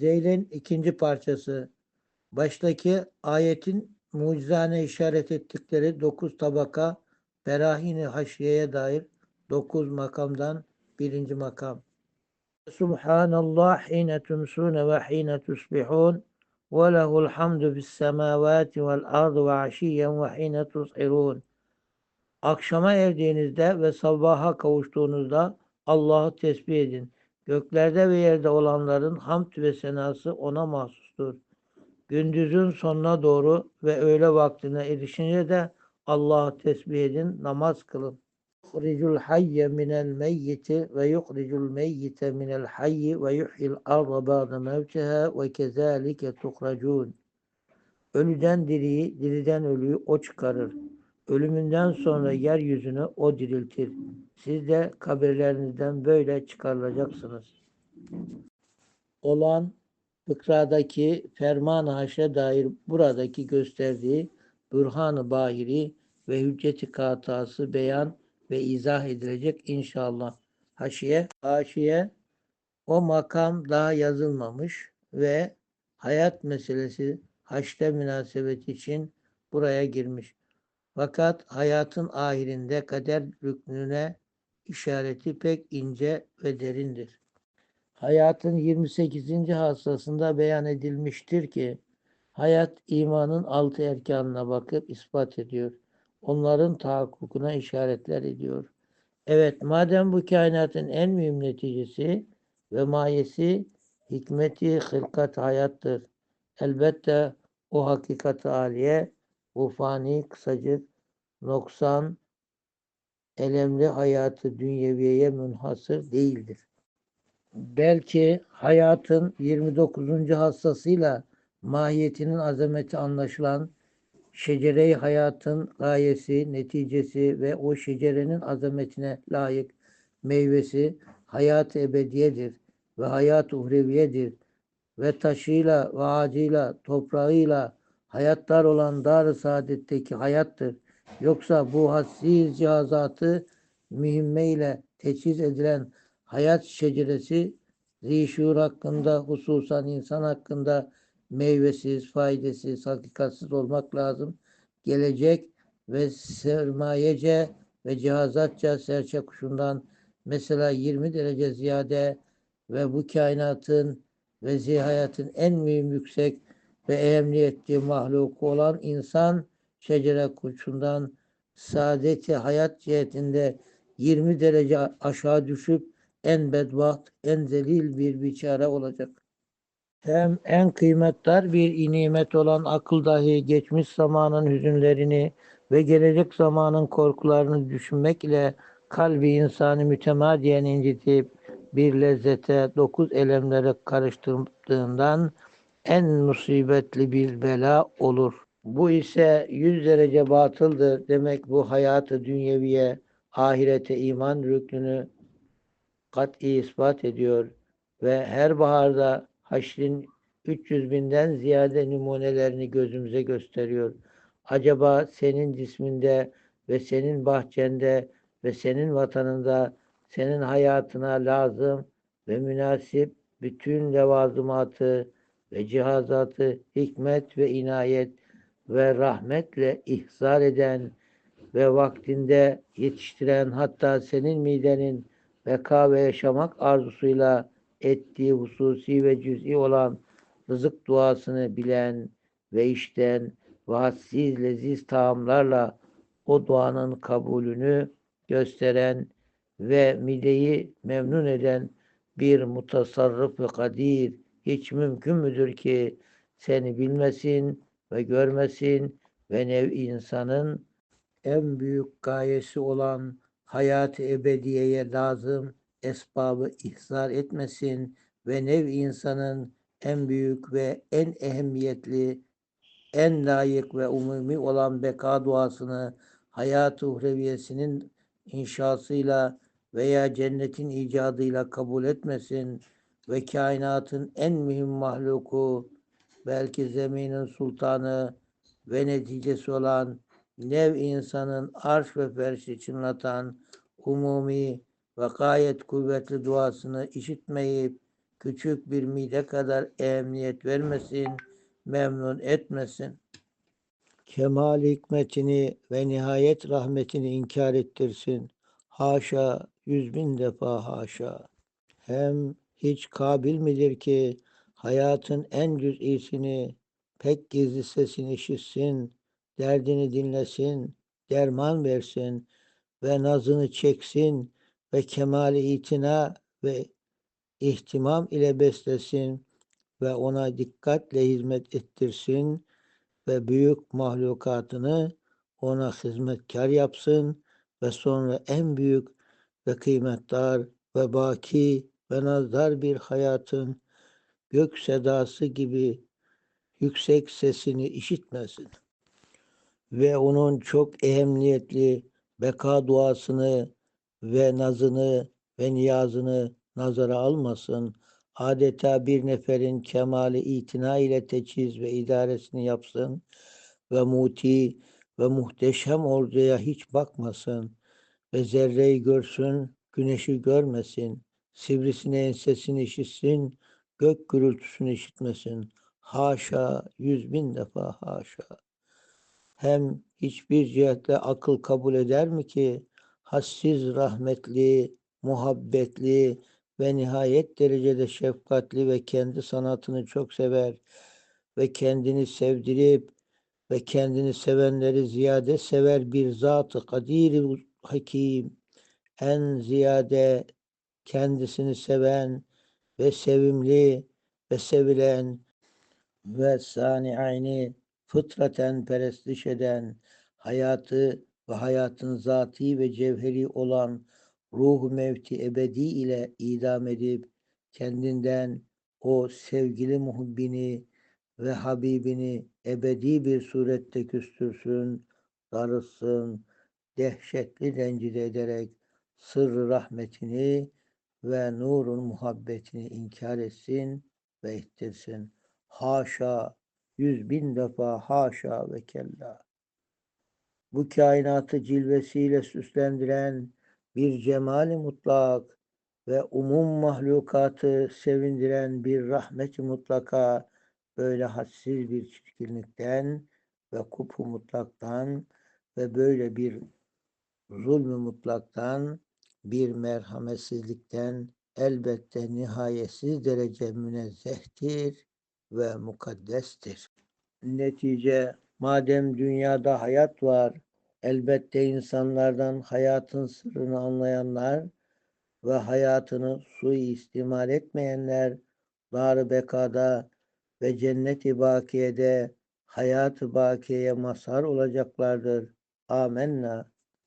Zeyl'in ikinci parçası. Baştaki ayetin mucizane işaret ettikleri dokuz tabaka Berahini Haşiye'ye dair dokuz makamdan birinci makam. Subhanallah hine tumsune ve hine tusbihun ve lehul hamdu bis semavati vel ardı ve aşiyen ve hine tuzhirun. Akşama erdiğinizde ve sabaha kavuştuğunuzda Allah'ı tesbih edin. Göklerde ve yerde olanların hamd ve senası ona mahsustur. Gündüzün sonuna doğru ve öğle vaktine erişince de Allah'ı tesbih edin, namaz kılın. Yuhricul hayye minel meyyiti ve yuhricul meyyite minel hayyi ve yuhyil arda ba'de mevteha ve kezalike tuhracun. Ölüden diriyi, diriden ölüyü o çıkarır. Ölümünden sonra yeryüzünü o diriltir. Siz de kabirlerinizden böyle çıkarılacaksınız. Olan fıkradaki ferman-ı haşre dair buradaki gösterdiği bürhan-ı bahiri ve hücceti katası beyan ve izah edilecek inşallah. Haşiye, haşiye o makam daha yazılmamış ve hayat meselesi haçta münasebet için buraya girmiş. Fakat hayatın ahirinde kader rüknüne işareti pek ince ve derindir. Hayatın 28. hassasında beyan edilmiştir ki hayat imanın altı erkanına bakıp ispat ediyor. Onların tahakkukuna işaretler ediyor. Evet madem bu kainatın en mühim neticesi ve mayesi hikmeti hılkat hayattır. Elbette o hakikat aliye bu fani kısacık noksan elemli hayatı dünyeviyeye münhasır değildir. Belki hayatın 29. hassasıyla mahiyetinin azameti anlaşılan şecere-i hayatın gayesi, neticesi ve o şecerenin azametine layık meyvesi hayat ebediyedir ve hayat uhreviyedir ve taşıyla ve ağacıyla, toprağıyla hayatlar olan dar-ı saadetteki hayattır. Yoksa bu hassiz cihazatı mühimmeyle teçhiz edilen hayat şeceresi zişur hakkında hususan insan hakkında meyvesiz, faydasız, hakikatsiz olmak lazım. Gelecek ve sermayece ve cihazatça serçe kuşundan mesela 20 derece ziyade ve bu kainatın ve zihayatın en mühim yüksek ve emniyetli mahluku olan insan şecere kuşundan saadeti hayat cihetinde 20 derece aşağı düşüp en bedbaht, en zelil bir biçare olacak. Hem en kıymetdar bir nimet olan akıl dahi geçmiş zamanın hüzünlerini ve gelecek zamanın korkularını düşünmek ile kalbi insanı mütemadiyen incitip bir lezzete, dokuz elemlere karıştırdığından en musibetli bir bela olur. Bu ise yüz derece batıldır. Demek bu hayatı dünyeviye, ahirete iman rüknünü kat'i ispat ediyor ve her baharda haşrin 300 binden ziyade numunelerini gözümüze gösteriyor. Acaba senin cisminde ve senin bahçende ve senin vatanında senin hayatına lazım ve münasip bütün levazımatı ve cihazatı hikmet ve inayet ve rahmetle ihzar eden ve vaktinde yetiştiren hatta senin midenin beka ve yaşamak arzusuyla ettiği hususi ve cüz'i olan rızık duasını bilen ve işten ve hassiz leziz taamlarla o duanın kabulünü gösteren ve mideyi memnun eden bir mutasarrıf ve kadir hiç mümkün müdür ki seni bilmesin ve görmesin ve nev insanın en büyük gayesi olan hayat-ı ebediyeye lazım esbabı ihzar etmesin ve nev insanın en büyük ve en ehemmiyetli, en layık ve umumi olan beka duasını hayat-ı uhreviyesinin inşasıyla veya cennetin icadıyla kabul etmesin ve kainatın en mühim mahluku belki zeminin sultanı ve neticesi olan nev insanın arş ve ferşi çınlatan umumi ve gayet kuvvetli duasını işitmeyip küçük bir mide kadar emniyet vermesin, memnun etmesin. Kemal hikmetini ve nihayet rahmetini inkar ettirsin. Haşa, yüz bin defa haşa. Hem hiç kabil midir ki hayatın en cüz'isini, pek gizli sesini işitsin, derdini dinlesin, derman versin ve nazını çeksin ve kemali itina ve ihtimam ile beslesin ve ona dikkatle hizmet ettirsin ve büyük mahlukatını ona hizmetkar yapsın ve sonra en büyük ve kıymetdar ve baki ve nazdar bir hayatın gök sedası gibi yüksek sesini işitmesin ve onun çok ehemmiyetli beka duasını ve nazını ve niyazını nazara almasın. Adeta bir neferin kemali itina ile teçhiz ve idaresini yapsın ve muti ve muhteşem orduya hiç bakmasın ve zerreyi görsün, güneşi görmesin, sivrisine sesini işitsin, gök gürültüsünü işitmesin. Haşa, yüz bin defa haşa. Hem hiçbir cihetle akıl kabul eder mi ki hassiz rahmetli, muhabbetli ve nihayet derecede şefkatli ve kendi sanatını çok sever ve kendini sevdirip ve kendini sevenleri ziyade sever bir zat-ı kadir hakim en ziyade kendisini seven ve sevimli ve sevilen ve sani'ini fıtraten perestiş eden, hayatı ve hayatın zati ve cevheri olan ruh mevti ebedi ile idam edip kendinden o sevgili muhibbini ve Habibini ebedi bir surette küstürsün, darılsın, dehşetli rencide ederek sırrı rahmetini ve nurun muhabbetini inkar etsin ve ettirsin. Haşa, yüz bin defa haşa ve kella. Bu kainatı cilvesiyle süslendiren bir cemali mutlak ve umum mahlukatı sevindiren bir rahmeti mutlaka böyle hadsiz bir çirkinlikten ve kupu mutlaktan ve böyle bir zulmü mutlaktan bir merhametsizlikten elbette nihayetsiz derece münezzehtir ve mukaddestir. Netice madem dünyada hayat var, elbette insanlardan hayatın sırrını anlayanlar ve hayatını suistimal etmeyenler dar bekada ve cennet-i bakiyede hayat-ı bakiyeye mazhar olacaklardır. Amenna.